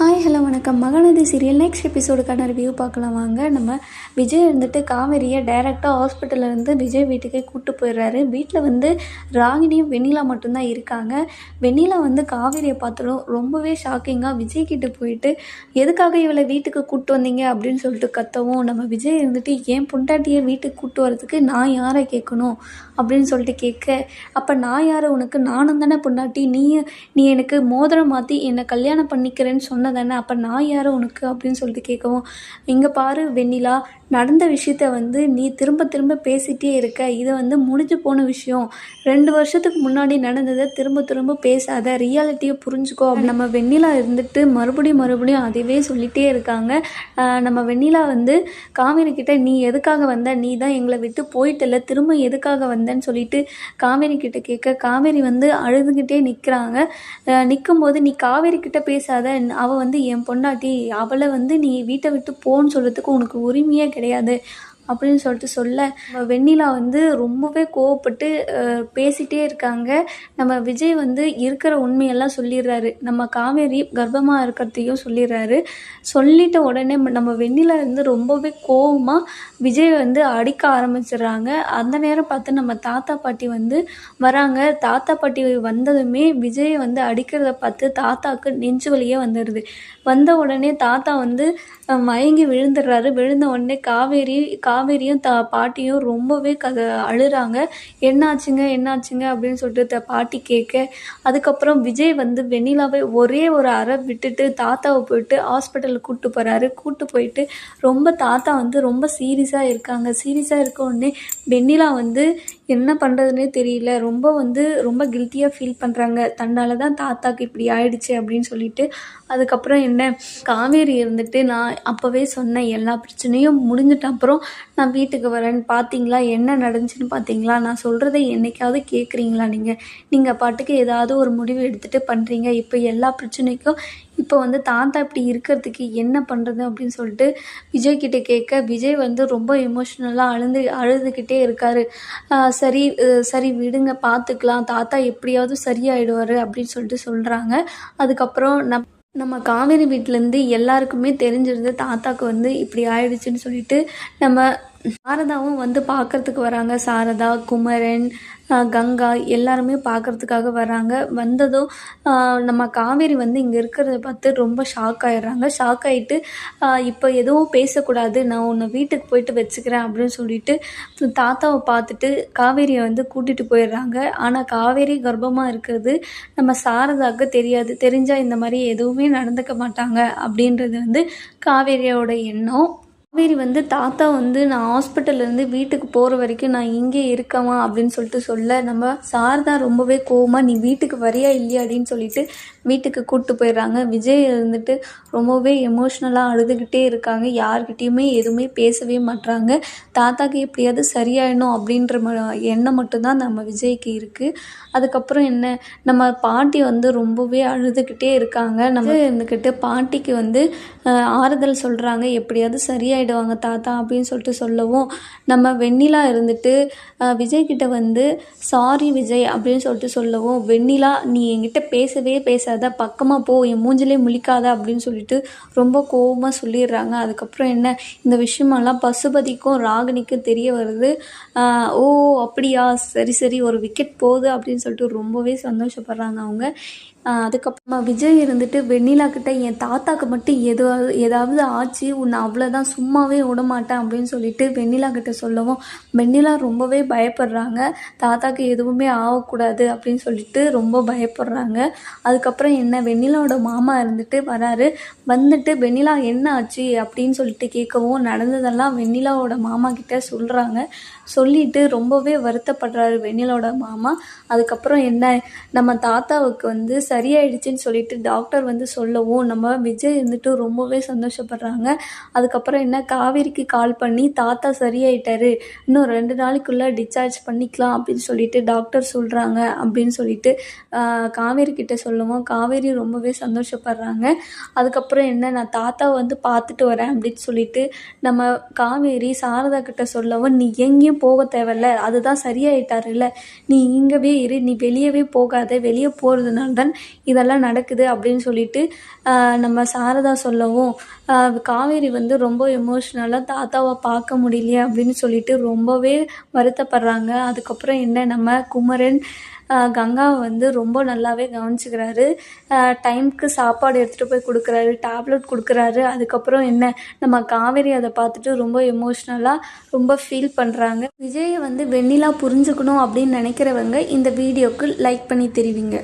Hi hello வணக்கம். Mahanadi serial next எபிசோடுக்கான review பார்க்கலாம். வாங்க நம்ம விஜய் இருந்துட்டு காவேரியை டைரெக்டாக ஹாஸ்பிட்டலில் இருந்து விஜய் வீட்டுக்கே கூப்பிட்டு போயிடுறாரு. வீட்டில் வந்து ராகினியும் வெண்ணிலா மட்டும்தான் இருக்காங்க. வெண்ணிலா வந்து காவேரியை பார்த்ததும் ரொம்பவே ஷாக்கிங்காக விஜய் கிட்ட போயிட்டு எதுக்காக இவளை வீட்டுக்கு கூப்பிட்டு வந்தீங்க? அப்படின்னு சொல்லிட்டு கத்தவும் நம்ம விஜய் இருந்துட்டு என் பொண்டாட்டியை வீட்டுக்கு கூப்பிட்டு வரதுக்கு நான் யாரை கேட்கணும்? அப்படின்னு சொல்லிட்டு கேட்க அப்போ நான் யார்? உனக்கு நானும் தானே பொண்டாட்டி. நீ நீ எனக்கு மோதிரம் மாற்றி என்னை கல்யாணம் பண்ணிக்கிறேன்னு தானே அப்போ நான் யார் உனக்கு? அப்படின்னு சொல்லிட்டு கேட்கவும் இங்கே பாரு வெண்ணிலா நடந்த விஷயத்த வந்து நீ திரும்ப திரும்ப பேசிகிட்டே இருக்க. இது வந்து முடிஞ்சு போன விஷயம். ரெண்டு வருஷத்துக்கு முன்னாடி நடந்ததை திரும்ப திரும்ப பேசாத. ரியாலிட்டியை புரிஞ்சுக்கோ. நம்ம வெண்ணிலா இருந்துட்டு மறுபடியும் மறுபடியும் அதுவே சொல்லிகிட்டே இருக்காங்க. நம்ம வெண்ணிலா வந்து காவேரி கிட்ட நீ எதுக்காக வந்த? நீ தான் எங்களை விட்டு போயிட்டல. திரும்ப எதுக்காக வந்தேன்னு சொல்லிட்டு காவேரி கிட்ட கேட்க காவேரி வந்து அழுதுகிட்டே நிற்கிறாங்க நிற்கும்போது நீ காவேரி கிட்ட பேசாத. அவள் வந்து என் பொண்டாட்டி. அவளை வந்து நீ வீட்டை விட்டு போன்னு சொல்கிறதுக்கு உனக்கு உரிமையே கிடையாது. அப்படின்னு சொல்லிட்டு சொல்ல வெண்ணிலா வந்து ரொம்பவே கோவப்பட்டு பேசிகிட்டே பேசிட்டே இருக்காங்க. நம்ம விஜய் வந்து இருக்கிற உண்மையெல்லாம் சொல்லிடுறாரு. நம்ம காவேரி கர்ப்பமாக இருக்கிறதையும் சொல்லிடுறாரு. சொல்லிட்ட உடனே நம்ம வெண்ணிலா இருந்து ரொம்பவே கோவமாக விஜய் வந்து அடிக்க ஆரம்பிச்சிடுறாங்க. அந்த நேரம் பார்த்து நம்ம தாத்தா பாட்டி வந்து வராங்க. தாத்தா பாட்டி வந்ததுமே விஜய் வந்து அடிக்கிறத பார்த்து தாத்தாக்கு நெஞ்சு வழியே வந்துடுது. வந்த உடனே தாத்தா வந்து மயங்கி விழுந்துடுறாரு. விழுந்த உடனே காவேரி காவேரியும் தா பாட்டியும் ரொம்பவே க அழுறாங்க. என்னாச்சுங்க என்னாச்சுங்க? அப்படின்னு சொல்லிட்டு த பாட்டி கேட்க அதுக்கப்புறம் விஜய் வந்து வெண்ணிலாவை ஒரே ஒரு அறை விட்டுட்டு தாத்தாவை போயிட்டு ஹாஸ்பிட்டலுக்கு கூப்பிட்டு போகிறாரு கூப்பிட்டு போயிட்டு ரொம்ப தாத்தா வந்து ரொம்ப சீரியஸாக இருக்காங்க. சீரியஸாக இருக்க உடனே வெண்ணிலா வந்து என்ன பண்ணுறதுனே தெரியல. ரொம்ப வந்து ரொம்ப கில்ட்டியாக ஃபீல் பண்ணுறாங்க தன்னால் தான் தாத்தாக்கு இப்படி ஆயிடுச்சு அப்படின்னு சொல்லிட்டு. அதுக்கப்புறம் என்ன? காவேரி இருந்துட்டு நான் அப்போவே சொன்னேன் எல்லா பிரச்சனையும் முடிஞ்சிட்ட அப்புறம் நான் வீட்டுக்கு வரேன்னு பார்த்தீங்களா என்ன நடந்துச்சுன்னு பார்த்தீங்களா நான் சொல்கிறத என்னைக்காவது கேட்குறீங்களா நீங்கள் நீங்கள் பாட்டுக்கு ஏதாவது ஒரு முடிவு எடுத்துகிட்டு பண்ணுறீங்க இப்போ எல்லா பிரச்சனைக்கும் இப்போ வந்து தாத்தா இப்படி இருக்கிறதுக்கு என்ன பண்ணுறது அப்படின்னு சொல்லிட்டு விஜய் கிட்ட கேட்க விஜய் வந்து ரொம்ப எமோஷ்னலாக அழுந்து அழுதுகிட்டே இருக்காரு. சரி சரி விடுங்க பார்த்துக்கலாம் தாத்தா எப்படியாவது சரியாயிடுவார் அப்படின்னு சொல்லிட்டு சொல்கிறாங்க அதுக்கப்புறம் நம் நம்ம காவேரி வீட்டிலேருந்து எல்லாருக்குமே தெரிஞ்சிருந்து தாத்தாக்கு வந்து இப்படி ஆயிடுச்சுன்னு சொல்லிட்டு நம்ம சாரதாவும் வந்து பார்க்கறதுக்கு வராங்க. சாரதா குமரன் கங்கா எல்லாருமே பார்க்கறதுக்காக வராங்க. வந்ததும் நம்ம காவேரி வந்து இங்கே இருக்கிறத பார்த்து ரொம்ப ஷாக் ஆயிடுறாங்க. ஷாக் ஆகிட்டு இப்போ எதுவும் பேசக்கூடாது. நான் உன்னை வீட்டுக்கு போயிட்டு வச்சுக்கிறேன் அப்படின்னு சொல்லிட்டு தாத்தாவை பார்த்துட்டு காவேரியை வந்து கூட்டிகிட்டு போயிடுறாங்க. ஆனால் காவேரி கர்ப்பமாக இருக்கிறது நம்ம சாரதாவுக்கு தெரியாது. தெரிஞ்சால் இந்த மாதிரி எதுவுமே நடந்துக்க மாட்டாங்க அப்படின்றது வந்து காவேரியோட எண்ணம். காவேரி வந்து தாத்தா வந்து நான் ஹாஸ்பிட்டல்லேருந்து வீட்டுக்கு போகிற வரைக்கும் நான் இங்கே இருக்கவா அப்படின்னு சொல்லிட்டு சொல்ல நம்ம சாரதா ரொம்பவே கோவமாக நீ வீட்டுக்கு வரியா இல்லையா? அப்படின்னு சொல்லிட்டு வீட்டுக்கு கூப்பிட்டு போயிடுறாங்க. விஜய் இருந்துட்டு ரொம்பவே எமோஷ்னலாக அழுதுகிட்டே இருக்காங்க. யார்கிட்டயுமே எதுவுமே பேசவே மாட்றாங்க. தாத்தாக்கு எப்படியாவது சரியாயிடணும் அப்படின்ற ம எண்ணம் மட்டும்தான் நம்ம விஜய்க்கு இருக்குது அதுக்கப்புறம் என்ன நம்ம பாட்டி வந்து ரொம்பவே அழுதுகிட்டே இருக்காங்க. நம்ம இருந்துக்கிட்டு பாட்டிக்கு வந்து ஆறுதல் சொல்கிறாங்க எப்படியாவது ஆயிடுவாங்க தாத்தா அப்படின்னு சொல்லிட்டு சொல்லவும் நம்ம வெண்ணிலா இருந்துட்டு விஜய்கிட்ட விஜய் வந்து சாரி விஜய் அப்படின்னு சொல்லிட்டு சொல்லவும் வெண்ணிலா நீ என்கிட்ட பேசவே பேசாத பக்கமாக போ என் மூஞ்சிலே முழிக்காத அப்படின்னு சொல்லிட்டு ரொம்ப கோவமாக சொல்லிடுறாங்க. அதுக்கப்புறம் என்ன இந்த விஷயமெல்லாம் பசுபதிக்கும் ராகினிக்கும் தெரிய வருது. ஓ அப்படியா? சரி சரி ஒரு விக்கெட் போகுது அப்படின்னு சொல்லிட்டு ரொம்பவே சந்தோஷப்படுறாங்க அவங்க. அதுக்கப்புறமா விஜய் இருந்துட்டு வெண்ணிலா கிட்ட என் தாத்தாக்கு மட்டும் எதுவாவது ஏதாவது ஆச்சு உன்னை அவ்வளோதான் சும்மாவே விட மாட்டேன் அப்படின்னு சொல்லிட்டு வெண்ணிலா கிட்ட சொல்லவும் வெண்ணிலா ரொம்பவே பயப்படுறாங்க. தாத்தாக்கு எதுவுமே ஆகக்கூடாது அப்படின்னு சொல்லிட்டு ரொம்ப பயப்படுறாங்க. அதுக்கப்புறம் என்ன வெண்ணிலாவோட மாமா இருந்துட்டு வராரு. வந்துட்டு வெண்ணிலா என்ன ஆச்சு? அப்படின்னு சொல்லிட்டு கேட்கவும் நடந்ததெல்லாம் வெண்ணிலாவோட மாமா கிட்ட சொல்கிறாங்க சொல்லிட்டு ரொம்பவே வருத்தப்படுறாரு வெண்ணிலாவோட மாமா. அதுக்கப்புறம் என்ன நம்ம தாத்தாவுக்கு வந்து சரியாயிடுச்சுன்னு சொல்லிட்டு டாக்டர் வந்து சொல்லவும் நம்ம விஜய் இருந்துட்டு ரொம்பவே சந்தோஷப்படுறாங்க. அதுக்கப்புறம் என்ன காவேரிக்கு கால் பண்ணி தாத்தா சரியாயிட்டாரு இன்னும் ரெண்டு நாளைக்குள்ளே டிஸ்சார்ஜ் பண்ணிக்கலாம் அப்படின்னு சொல்லிட்டு டாக்டர் சொல்கிறாங்க அப்படின்னு சொல்லிட்டு காவேரி கிட்ட சொல்லவும் காவேரி ரொம்பவே சந்தோஷப்படுறாங்க. அதுக்கப்புறம் என்ன நான் தாத்தா வந்து பார்த்துட்டு வரேன் அப்படின்னு சொல்லிட்டு நம்ம காவேரி சாரதா கிட்ட சொல்லவும் நீ எங்கேயும் போக தேவையில்ல அதுதான் சரியாயிட்டாருல்ல. நீ இங்கவே இரு நீ வெளியவே போகாத வெளியே போகிறதுனால தான் இதெல்லாம் நடக்குது அப்படின்னு சொல்லிட்டு நம்ம சாரதா சொல்லவும் காவேரி வந்து ரொம்ப எமோஷ்னலாக தாத்தாவை பார்க்க முடியலையே அப்படின்னு சொல்லிட்டு ரொம்பவே வருத்தப்படுறாங்க. அதுக்கப்புறம் என்ன நம்ம குமரன் கங்காவை வந்து ரொம்ப நல்லாவே கவனிச்சுக்கிறாரு. டைம்க்கு சாப்பாடு எடுத்துகிட்டு போய் கொடுக்குறாரு டேப்லெட் கொடுக்குறாரு. அதுக்கப்புறம் என்ன நம்ம காவேரி அதை பார்த்துட்டு ரொம்ப எமோஷ்னலாக ரொம்ப ஃபீல் பண்ணுறாங்க விஜயை வந்து வெண்ணிலா புரிஞ்சுக்கணும் அப்படின்னு நினைக்கிறவங்க இந்த வீடியோக்கு லைக் பண்ணி தெரிவிங்க.